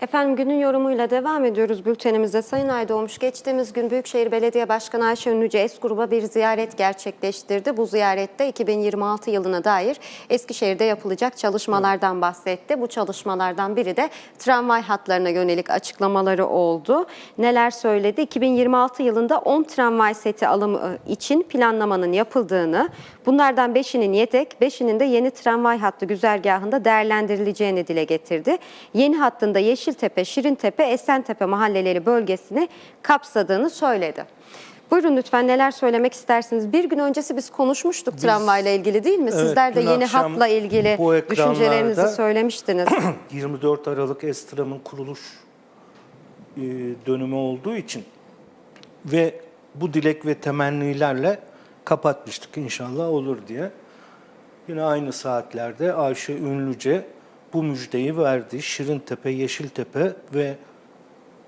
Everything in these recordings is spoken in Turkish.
Efendim günün yorumuyla devam ediyoruz bültenimize. Sayın Aydoğmuş geçtiğimiz gün Büyükşehir Belediye Başkanı Ayşe Ünlüce Esgrub'a bir ziyaret gerçekleştirdi. Bu ziyarette 2026 yılına dair Eskişehir'de yapılacak çalışmalardan bahsetti. Bu çalışmalardan biri de tramvay hatlarına yönelik açıklamaları oldu. Neler söyledi? 2026 yılında 10 tramvay seti alımı için planlamanın yapıldığını, bunlardan 5'inin yedek, 5'inin de yeni tramvay hattı güzergahında değerlendirileceğini dile getirdi. Yeni hattında Yeşiltepe, Şirintepe, Esentepe mahalleleri bölgesini kapsadığını söyledi. Buyurun lütfen neler söylemek istersiniz? Bir gün öncesi biz konuşmuştuk tramvayla ilgili değil mi? Evet, Sizler de dün yeni hatla ilgili düşüncelerinizi söylemiştiniz. 24 Aralık Estram'ın kuruluş e, dönümü olduğu için ve bu dilek ve temennilerle kapatmıştık inşallah olur diye. Yine aynı saatlerde Ayşe Ünlüce bu müjdeyi verdi. Şirintepe, Yeşiltepe ve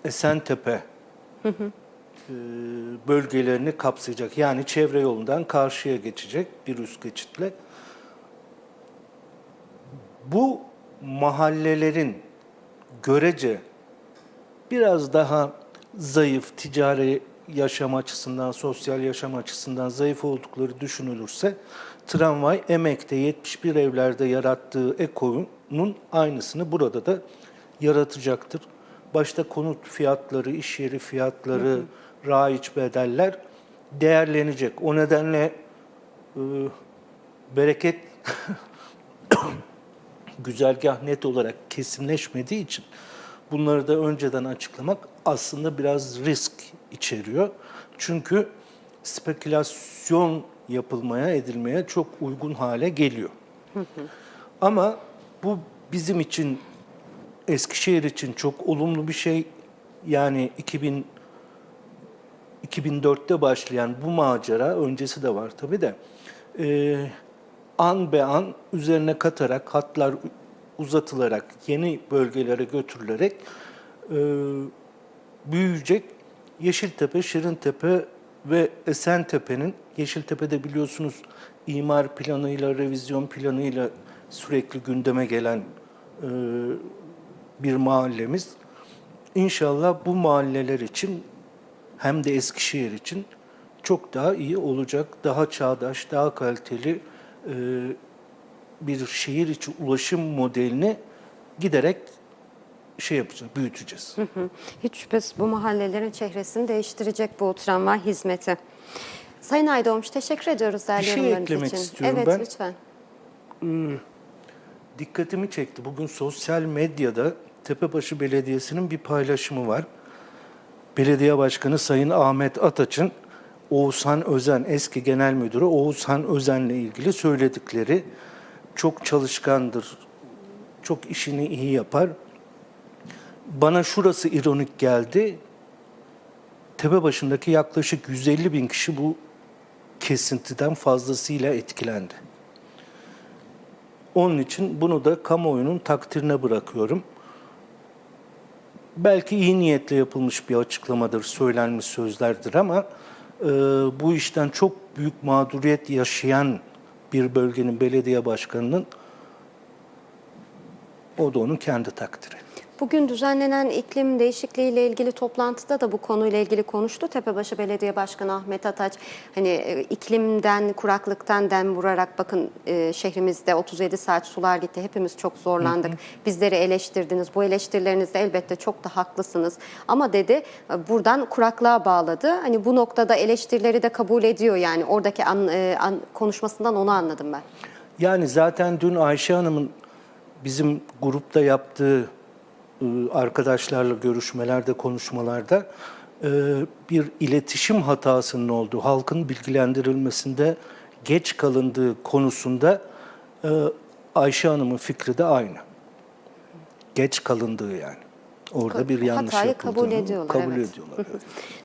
Esentepe e, bölgelerini kapsayacak. Yani çevre yolundan karşıya geçecek bir üst geçitle. Bu mahallelerin görece biraz daha zayıf ticari yaşam açısından, sosyal yaşam açısından zayıf oldukları düşünülürse tramvay emekte 71 evlerde yarattığı ekonun aynısını burada da yaratacaktır. Başta konut fiyatları, iş yeri fiyatları, raiç bedeller değerlenecek. O nedenle e, bereket güzergah net olarak kesinleşmediği için bunları da önceden açıklamak aslında biraz risk içeriyor. Çünkü spekülasyon yapılmaya, edilmeye çok uygun hale geliyor. Ama bu bizim için, Eskişehir için çok olumlu bir şey. Yani 2000 2004'te başlayan bu macera, öncesi de var tabii de, e, an be an üzerine katarak, hatlar uzatılarak, yeni bölgelere götürülerek e, büyüyecek. Yeşiltepe, Şirintepe ve Esentepe'nin, Yeşiltepe'de biliyorsunuz imar planıyla, revizyon planıyla sürekli gündeme gelen e, bir mahallemiz. İnşallah bu mahalleler için hem de Eskişehir için çok daha iyi olacak, daha çağdaş, daha kaliteli e, bir şehir içi ulaşım modelini giderek şey yapacağız, büyüteceğiz. Hiç şüphesiz bu mahallelerin çehresini değiştirecek bu tramvay hizmeti. Sayın Aydoğmuş teşekkür ediyoruz değerli Bir şey yorumlarınız eklemek için. istiyorum evet ben. lütfen. Dikkatimi çekti. Bugün sosyal medyada Tepebaşı Belediyesi'nin bir paylaşımı var. Belediye Başkanı Sayın Ahmet Ataç'ın Oğuzhan Özen, eski genel müdürü Oğuzhan Özen'le ilgili söyledikleri çok çalışkandır, çok işini iyi yapar. Bana şurası ironik geldi. Tepebaşı'ndaki yaklaşık 150 bin kişi bu kesintiden fazlasıyla etkilendi. Onun için bunu da kamuoyunun takdirine bırakıyorum. Belki iyi niyetle yapılmış bir açıklamadır, söylenmiş sözlerdir ama e, bu işten çok büyük mağduriyet yaşayan bir bölgenin belediye başkanının o da onun kendi takdiri. Bugün düzenlenen iklim değişikliği ile ilgili toplantıda da bu konuyla ilgili konuştu. Tepebaşı Belediye Başkanı Ahmet Ataç hani e, iklimden, kuraklıktan dem vurarak bakın e, şehrimizde 37 saat sular gitti. Hepimiz çok zorlandık. Bizleri eleştirdiniz. Bu eleştirilerinizde elbette çok da haklısınız. Ama dedi e, buradan kuraklığa bağladı. Hani bu noktada eleştirileri de kabul ediyor yani. Oradaki an, e, an- konuşmasından onu anladım ben. Yani zaten dün Ayşe Hanım'ın bizim grupta yaptığı arkadaşlarla görüşmelerde, konuşmalarda e, bir iletişim hatasının olduğu, halkın bilgilendirilmesinde geç kalındığı konusunda e, Ayşe Hanım'ın fikri de aynı. Geç kalındığı yani. Orada bir yanlış Hatayı yapıldığını kabul ediyorlar, Kabul evet. ediyorlar. evet.